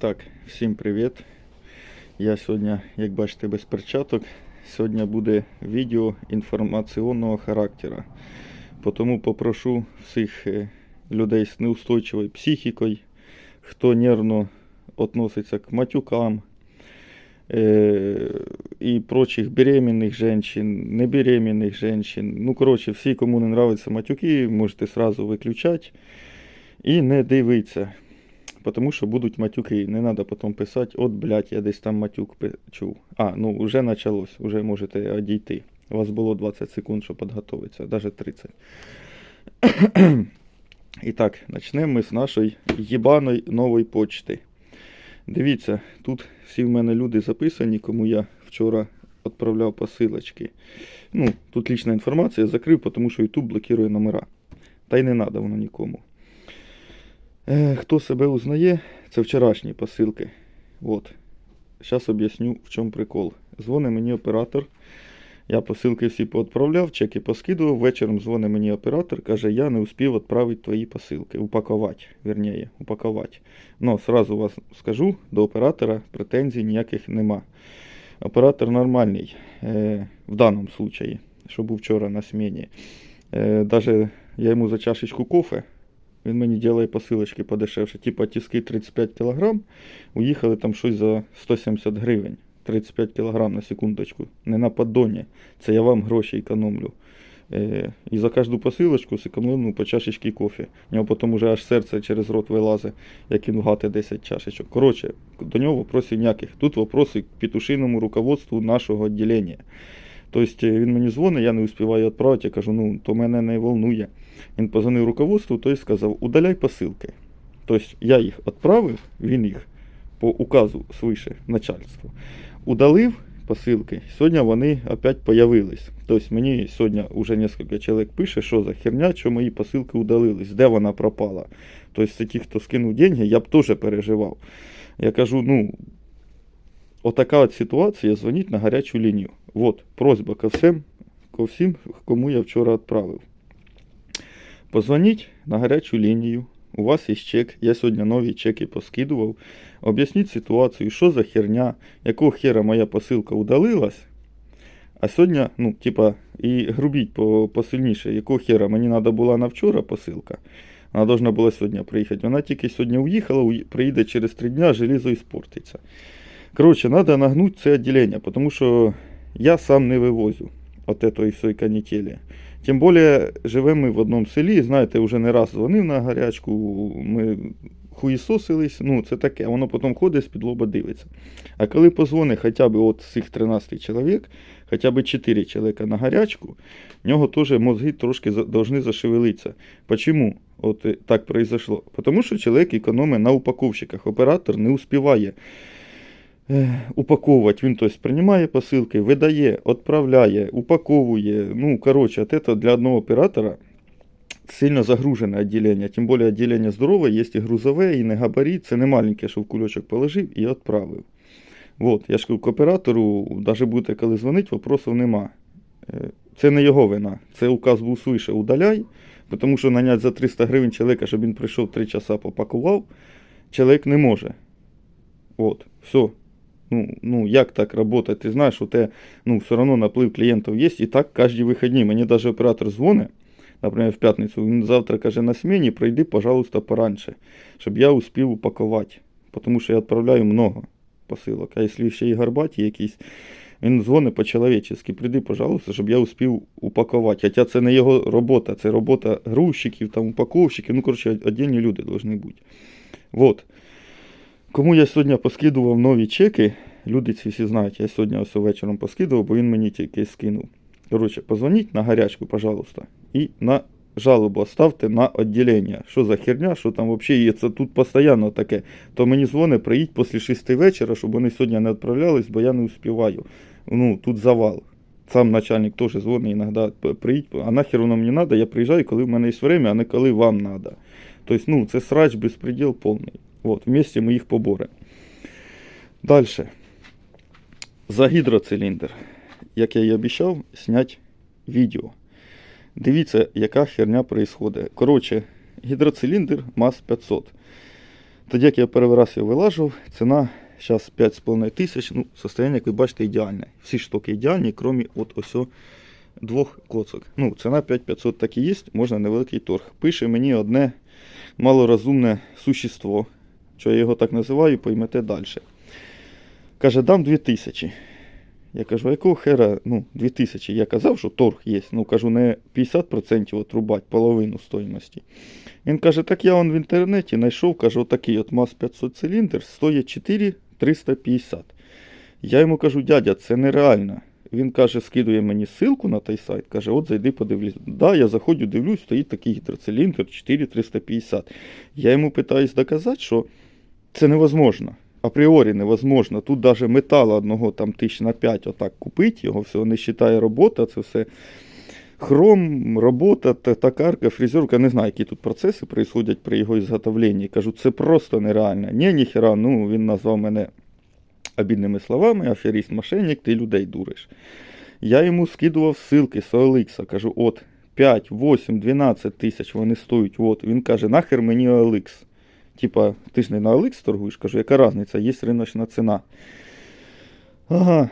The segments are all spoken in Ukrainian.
Так, всім привіт. Я сьогодні, як бачите, без перчаток. Сьогодні буде відео інформаційного характеру. Тому попрошу всіх е, людей з неустойчивою психікою, хто нервно относиться к матюкам е, і прочих беременних женщин, небеременних женщин. Ну, коротше, всі, кому не нравятся матюки, можете сразу виключати і не дивитися. Потому що будуть матюки. Не треба потім писати, от, блядь, я десь там матюк чув. А, ну вже почалось, вже можете одійти. У вас було 20 секунд, щоб підготуватися, навіть 30. І так, почнемо ми з нашої єбаної нової почти. Дивіться, тут всі в мене люди записані, кому я вчора відправляв посилочки. Ну, тут лічна інформація закрив, тому що YouTube блокує номера. Та й не треба воно нікому. Е, Хто себе узнає, це вчорашні посилки. От. Зараз об'ясню, в чому прикол. Дзвонить мені оператор. Я посилки всі поотправляв, чеки поскидував. Вечором дзвонить мені оператор, каже, я не успів відправити твої посилки. Упакувати, вірніше, упакувати. Ну, сразу вас скажу, до оператора претензій ніяких нема. Оператор нормальний е, в даному случаї, що був вчора на сміні. Е, даже я йому за чашечку кофе він мені робить посилочки подешевше. Типа тиски 35 кг, уїхали там щось за 170 гривень. 35 кг на секундочку. Не на поддоні. Це я вам гроші економлю. Е, і за кожну посилочку зекономлю по чашечки кофе. У нього потім уже аж серце через рот вилазить, як він вгати 10 чашечок. Коротше, до нього вопросів ніяких. Тут вопроси к петушиному руководству нашого відділення. Тобто е, він мені дзвонить, я не успіваю відправити, я кажу, ну то мене не волнує. Він позвонив руководству, той сказав, удаляй посилки. Тобто я їх відправив, він їх по указу свише начальству. Удалив посилки, сьогодні вони опять появились. Тобто мені сьогодні вже кілька чоловік пише, що за херня, що мої посилки удалились, де вона пропала. Тобто це ті, хто скинув деньги, я б теж переживав. Я кажу, ну, отака от ситуація, дзвоніть на гарячу лінію. От, просьба ко всім, ко всім, кому я вчора відправив. Позвоніть на гарячу лінію. У вас є чек. Я сьогодні нові чеки поскидував. Об'ясніть ситуацію, що за херня, якого хера моя посилка удалилась. А сьогодні, ну, типа, і грубіть по, посильніше, якого хера мені треба була на вчора посилка. Вона должна була сьогодні приїхати. Вона тільки сьогодні уїхала, уї- приїде через три дня, железо іспортиться. Коротше, треба нагнути це відділення, тому що я сам не вивозю от этой всей канітелі. Тим більше живемо ми в одному селі, знаєте, вже не раз дзвонив на гарячку, ми хуїсосились, ну це таке, воно потім ходить з-під лоба дивиться. А коли позвонить хоча б от цих 13 чоловік, хоча б 4 чоловіка на гарячку, в нього теж мозги трошки должны зашевелитися. Почему от е, так произошло? Тому що чоловік економить на упаковщиках, оператор не успіває упаковувати. Він тобто, приймає посилки, видає, відправляє, упаковує. Ну, коротше, от це для одного оператора сильно загружене відділення. Тим більше відділення здорове, є і грузове, і не габарит. Це не маленьке, що в кульочок положив і відправив. От, я ж кажу, к оператору, навіть будете коли дзвонити, вопросів нема. Е, Це не його вина. Це указ був свише удаляй, тому що наняти за 300 гривень чоловіка, щоб він прийшов 3 часа попакував, чоловік не може. От, все. Ну, ну як так працювати? Ти знаєш, у тебе ну, все одно наплив клієнтів є, і так кожні вихідні. Мені навіть оператор дзвонить, наприклад, в п'ятницю, він завтра каже на сміні, прийди, пожалуйста, пораньше, щоб я успів упакувати. Тому що я відправляю много посилок. А якщо ще і гарбаті якісь, він дзвонить по-чоловічески, прийди, пожалуйста, щоб я успів упакувати. Хоча це не його робота, це робота грузчиків, там, упаковщиків, ну, коротше, віддільні люди повинні бути. Вот. Кому я сьогодні поскидував нові чеки, люди ці всі знають, я сьогодні ось вечором поскидував, бо він мені тільки скинув. Коротше, позвоніть на гарячку, пожалуйста, і на жалобу оставте на відділення. Що за херня, що там взагалі є, це тут постійно таке. То мені дзвонить, приїдь після 6 вечора, щоб вони сьогодні не відправлялись, бо я не успіваю. Ну, тут завал. Сам начальник теж дзвонить іноді, «П- приїдь, а нахер воно мені треба, я приїжджаю, коли в мене є время, а не коли вам треба. Тобто, ну, це срач, безпреділ повний. Вот, вместе мы их поборемо. Дальше. За гідроциліндр, як я і обіцяв, зняти відео. Дивіться, яка херня происходит. Коротше, гідроциліндр МАЗ-500. Тоді, як я перший раз його вилажував, ціна зараз 5,5 тисяч. Ну, состояння, як ви бачите, ідеальне. Всі штуки ідеальні, крім от ось двох коцок. Ну, ціна 5500 так і є, можна невеликий торг. Пише мені одне малорозумне существо, що я його так називаю, поймете далі. Каже, дам 2000. Я кажу, а якого хера, ну, 2000. Я казав, що торг є. Ну, кажу, не 50% отрубать, половину стоїмості. Він каже, так я он в інтернеті знайшов, каже, отакий от МАЗ 500 циліндр стоїть 4350. Я йому кажу, дядя, це нереально. Він каже, скидує мені ссылку на той сайт, каже, от зайди подивлюсь. Да, я заходжу, дивлюсь, стоїть такий гідроциліндр 4350. Я йому питаюсь доказати, що це невозможно. Апріорі невозможно. Тут навіть металу одного там тисяч на 5 отак купити, його всього не вважає робота, це все хром, робота, та- токарка, фрезерка, не знаю, які тут процеси происходять при його ізготовленні. Кажу, це просто нереально. Ні, ніхера, ну він назвав мене обідними словами, аферіст, мошенник, ти людей дуриш. Я йому скидував ссылки з OLX, кажу, от 5, 8, 12 тисяч вони стоять. От. Він каже, нахер мені OLX. Типа, ти ж не на OLX торгуєш? Кажу, яка різниця, є риночна ціна. Ага.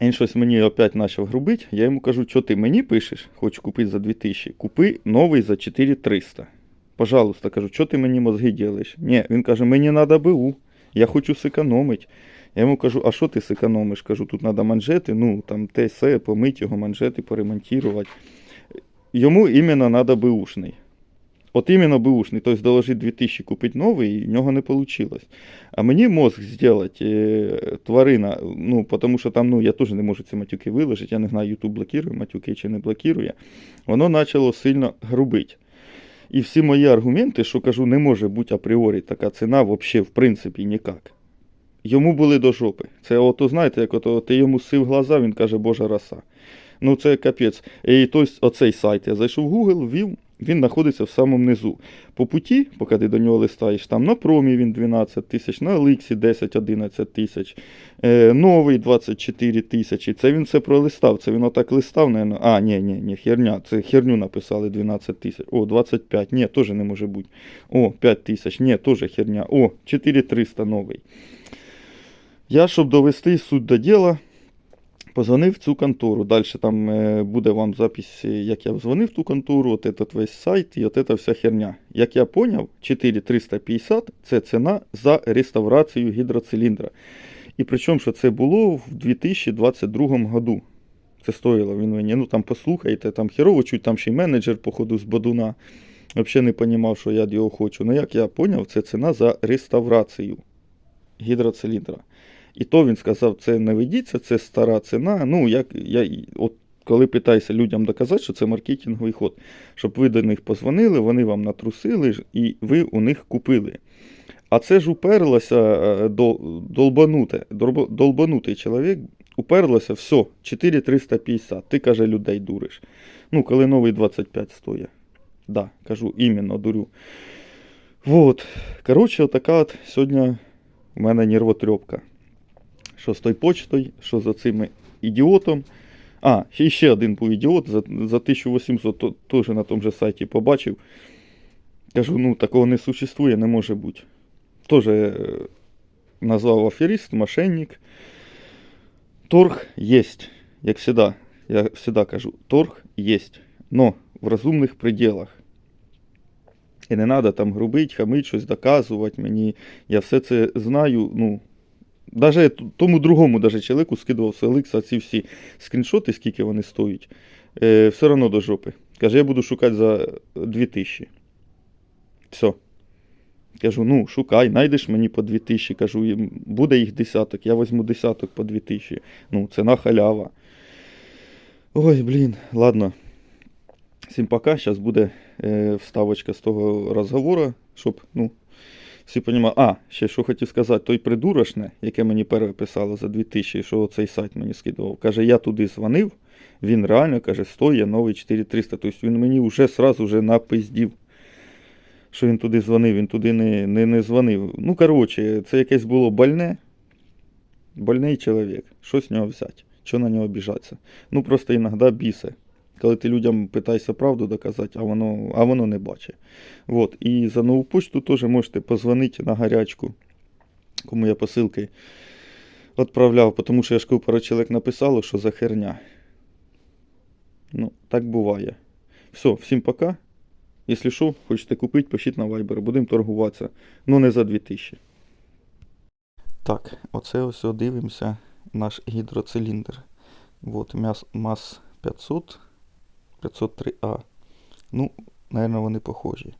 Він щось мені опять почав грубити. Я йому кажу, що ти мені пишеш, хочу купити за 2000, купи новий за 4300. Пожалуйста, кажу, що ти мені мозги ділиш? Ні, він каже, мені треба БУ, я хочу зекономити. Я йому кажу, а що ти зекономиш? Кажу, тут треба манжети, ну там те все, помити його, манжети, поремонтувати. Йому іменно треба беушний. От іменно беушний, тобто доложить 2000 купити новий, і в нього не вийшло. А мені мозг зробити е, тварина, ну, тому що там, ну, я теж не можу ці матюки виложити, я не знаю, YouTube блокує матюки чи не блокує. Воно почало сильно грубити. І всі мої аргументи, що кажу, не може бути апріорі така ціна, взагалі, в принципі, ніяк. Йому були до жопи. Це ото, знаєте, як ото, ти йому сив глаза, він каже, Божа роса. Ну це капець. І тобто, оцей сайт я зайшов в Google, ввів, він знаходиться в самому низу. По путі, поки ти до нього листаєш, там на промі він 12 тисяч, на Еликсі 10-11 тисяч, е, новий 24 тисячі. Це він все пролистав. Це він отак листав, наверное. А, ні, ні, ні, херня. Це херню написали 12 тисяч. О, 25. Ні, теж не може бути. О, 5 тисяч. Ні, теж херня. О, 4300 новий. Я, щоб довести суть до діла, позвонив в цю контору. Далі там е, буде вам запись, е, як я дзвонив в ту контору, от этот весь сайт і от эта вся херня. Як я поняв, 4350 це ціна за реставрацію гідроциліндра. І причому, що це було в 2022 году. Це стоїло він мені. Ну там послухайте, там херово чуть, там ще й менеджер, походу, з Бадуна. Взагалі не розумів, що я його хочу. Ну як я поняв, це ціна за реставрацію гідроциліндра. І то він сказав, це не ведіться, це стара ціна. Ну, як я от коли питаюся людям доказати, що це маркетинговий ход, щоб ви до них позвонили, вони вам натрусили і ви у них купили. А це ж уперлося е, до, долбануте, долбанутий чоловік, уперлося, все, 4350. Ти каже, людей дуриш. Ну, коли новий 25 стоїть. Да, кажу, іменно дурю. Вот. Коротше, отака от сьогодні у мене нервотрепка. Що з той почтою, що за цим ідіотом. А, ще- ще один був ідіот за, за 1800 то- теж на тому же сайті побачив. Кажу, ну такого не существує, не може бути. Теж е, назвав аферіст, мошенник. Торг єсть, як завжди. Я завжди кажу, торг єсть, но в розумних пределах. І не треба там грубить, хамить, щось доказувати мені. Я все це знаю. ну, Даже тому другому даже чоловіку скидував з Еликса ці всі скріншоти, скільки вони стоять. Е, все одно до жопи. Каже, я буду шукати за 2000. Все. Кажу, ну, шукай, знайдеш мені по 2000. Кажу, буде їх десяток, я візьму десяток по 2000. Ну, ціна халява. Ой, блін, ладно. Всім пока. Зараз буде е, вставочка з того розговору, щоб, ну, всі понімали. А, ще що хотів сказати, той придурочне, яке мені переписало за 2000, що цей сайт мені скидував, каже, я туди дзвонив, він реально каже, стоїть новий 4300. Тобто він мені вже сразу вже напиздів, що він туди дзвонив, він туди не, не, не дзвонив. Ну, коротше, це якесь було больне. Больний чоловік. Що з нього взяти? Що на нього обіжатися? Ну, просто іноді бісе. Коли ти людям питаєшся правду доказати, а воно, а воно не бачить. От. І за нову почту теж можете позвонити на гарячку, кому я посилки відправляв, тому що я ж коли пару чоловік написало, що за херня. Ну, так буває. Все, всім пока. Якщо що, хочете купити, пишіть на Viber, будемо торгуватися. Ну не за 2000. Так, оце ось дивимося наш гідроциліндр. Мяс, МАЗ 500, 503А. Ну, наверное, вони похожі.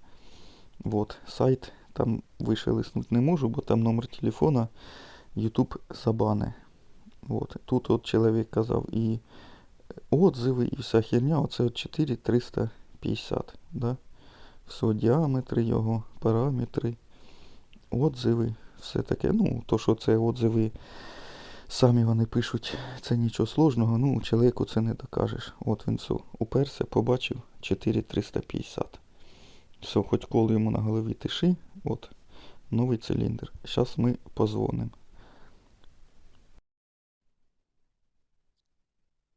Вот, сайт там вище лиснути не можу, бо там номер телефона YouTube забане. Вот. Тут от чоловік казав і отзиви, і вся херня, оце от 4350. Да? Все, діаметри його, параметри, отзиви, все таке. Ну, то, що це отзиви, самі вони пишуть, це нічого сложного, ну, чоловіку це не докажеш. От він все, уперся, побачив 4350. Все, хоч коло йому на голові тиши, от, новий циліндр. Зараз ми позвонимо.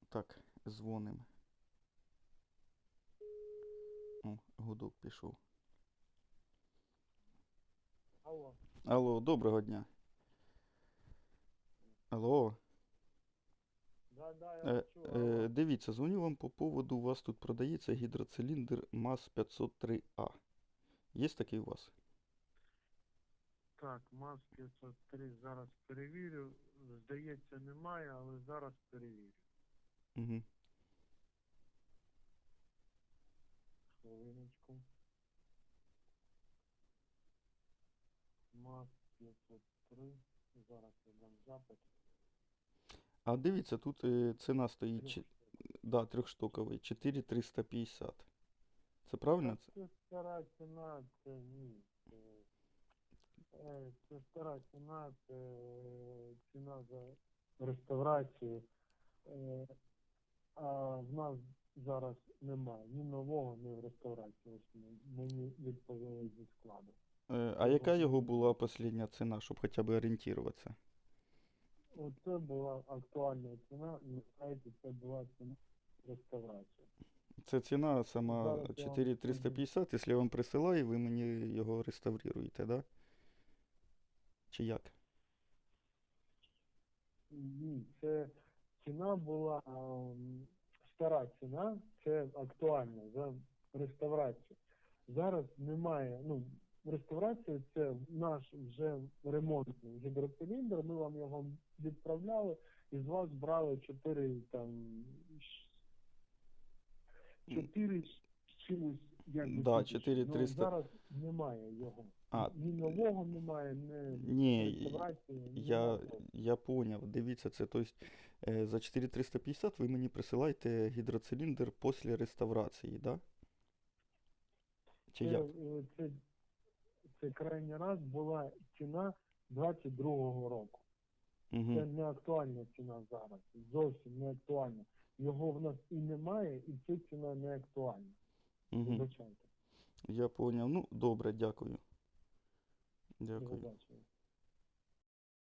Так, дзвонимо. О, гудок пішов. Алло, Алло, доброго дня. Алло, да, да, я е, е, дивіться, дзвоню вам по поводу, у вас тут продається гідроциліндр МАЗ 503А. Є такий у вас? Так, МАЗ 503 зараз перевірю. Здається, немає, але зараз перевірю. Угу. Хвилиночку. МАЗ 503. Зараз я дам запит. А дивіться, тут е, ціна стоїть, да, трьохштуковий, 4350. Це правильно? Це стара ціна, це ні. Це, е, стара ціна, це ціна за реставрацію. Е, А в нас зараз немає ні нового, ні в реставрації. Мені відповіли зі складу. Е, А яка його була остання ціна, щоб хоча б орієнтуватися? Оце була актуальна ціна, і на сайті це була ціна реставрації. Це ціна сама Зараз я вам 4350, якщо я вам присилаю, ви мені його реставруєте, да? Чи як? Ні, це ціна була ем, стара ціна, це актуальна за реставрацію. Зараз немає, ну, реставрація це наш вже ремонтний гідроциліндр, ми вам його відправляли і з вас брали 4 там щ- 4 чимось як Да, тисячі. 4300. Ну, зараз немає його. А, Ні нового немає, ні Ні, реставрації. я, немає я поняв. Дивіться, це тобто за 4350 ви мені присилаєте гідроциліндр після реставрації, да? Чи Це, як? е, це, це крайній раз була ціна 22-го року. Це Угу. не актуальна ціна зараз. Зовсім не актуальна. Його в нас і немає, і ця ціна не актуальна. Угу. Я поняв. Ну, добре, дякую. Дякую.